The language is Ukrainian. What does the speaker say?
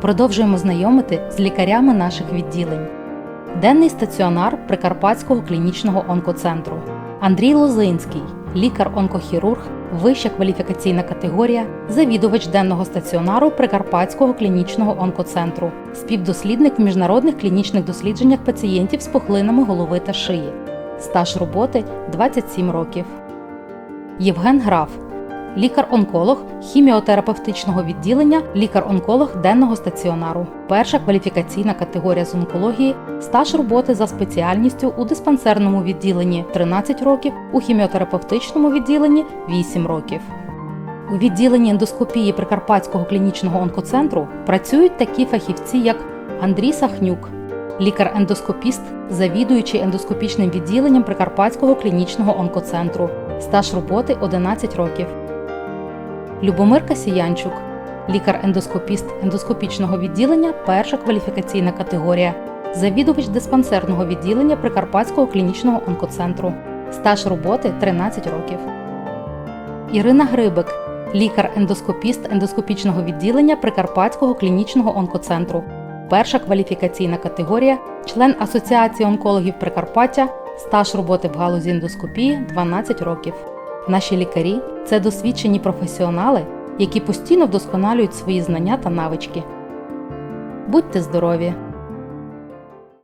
Продовжуємо знайомити з лікарями наших відділень. Денний стаціонар Прикарпатського клінічного онкоцентру. Андрій Лозинський, лікар-онкохірург, вища кваліфікаційна категорія, завідувач денного стаціонару Прикарпатського клінічного онкоцентру, співдослідник в міжнародних клінічних дослідженнях пацієнтів з пухлинами голови та шиї. Стаж роботи 27 років. Євген Граф, лікар-онколог хіміотерапевтичного відділення, лікар-онколог денного стаціонару, перша кваліфікаційна категорія з онкології, стаж роботи за спеціальністю у диспансерному відділенні 13 років, у хіміотерапевтичному відділенні 8 років. У відділенні ендоскопії Прикарпатського клінічного онкоцентру працюють такі фахівці, як Андрій Сахнюк, лікар-ендоскопіст, завідуючий ендоскопічним відділенням Прикарпатського клінічного онкоцентру, стаж роботи 11 років. Любомир Касіянчук, лікар-ендоскопіст ендоскопічного відділення, перша кваліфікаційна категорія, завідувач диспансерного відділення Прикарпатського клінічного онкоцентру, стаж роботи 13 років. Ірина Грибик, лікар-ендоскопіст ендоскопічного відділення Прикарпатського клінічного онкоцентру, перша кваліфікаційна категорія, член Асоціації онкологів Прикарпаття, стаж роботи в галузі ендоскопії 12 років. Наші лікарі це досвідчені професіонали, які постійно вдосконалюють свої знання та навички. Будьте здорові!